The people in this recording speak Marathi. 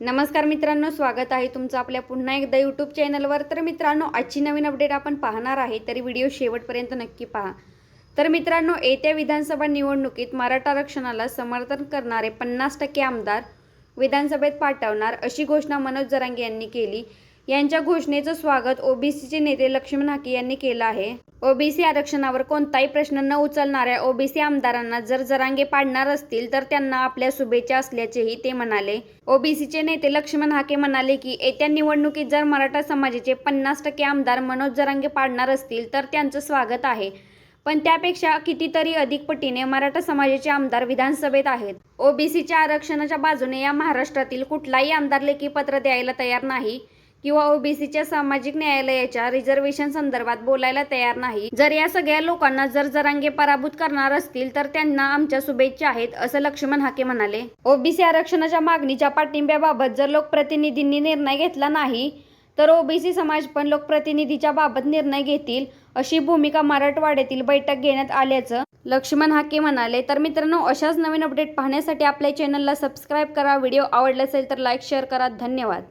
नमस्कार मित्रांनो स्वागत आहे तुमचं आपल्या पुन्हा एकदा यूट्यूब चॅनलवर तर मित्रांनो आजची नवीन अपडेट आपण पाहणार आहे तरी व्हिडिओ शेवटपर्यंत नक्की पहा. तर मित्रांनो येत्या विधानसभा निवडणुकीत मराठा आरक्षणाला समर्थन करणारे पन्नास टक्के आमदार विधानसभेत पाठवणार अशी घोषणा मनोज जरांगे यांनी केली. यांच्या घोषणेचं स्वागत ओबीसीचे नेते लक्ष्मण हाके यांनी केलं आहे. ओबीसी आरक्षणावर कोणताही प्रश्न न उचलणाऱ्या ओबीसी आमदारांना जर जरांगे पाडणार असतील तर त्यांना आपल्या शुभेच्छा असल्याचेही ते म्हणाले. ओबीसीचे नेते लक्ष्मण हाके म्हणाले की येत्या निवडणुकीत जर मराठा समाजाचे पन्नास टक्के आमदार मनोज जरांगे पाडणार असतील तर त्यांचं स्वागत आहे. पण त्यापेक्षा कितीतरी अधिक पटीने मराठा समाजाचे आमदार विधानसभेत आहेत. ओबीसीच्या आरक्षणाच्या बाजूने या महाराष्ट्रातील कुठलाही आमदार लेखी पत्र द्यायला तयार नाही. किंवा ओबीसीच्या सामाजिक न्यायालयाच्या रिझर्वेशन संदर्भात बोलायला तयार नाही. जर या सगळ्या लोकांना जर जरांगे पराभूत करणार असतील तर त्यांना आमच्या शुभेच्छा आहेत असं लक्ष्मण हाके म्हणाले. ओबीसी आरक्षणाच्या मागणीच्या पाठिंब्याबाबत जर लोकप्रतिनिधींनी निर्णय घेतला नाही तर ओबीसी समाज पण लोकप्रतिनिधीच्या बाबत निर्णय घेतील अशी भूमिका मराठवाड्यातील बैठक घेण्यात आल्याचं लक्ष्मण हाके म्हणाले. तर मित्रांनो अशाच नवीन अपडेट पाहण्यासाठी आपल्या चॅनलला सबस्क्राईब करा. व्हिडिओ आवडला असेल तर लाईक शेअर करा. धन्यवाद.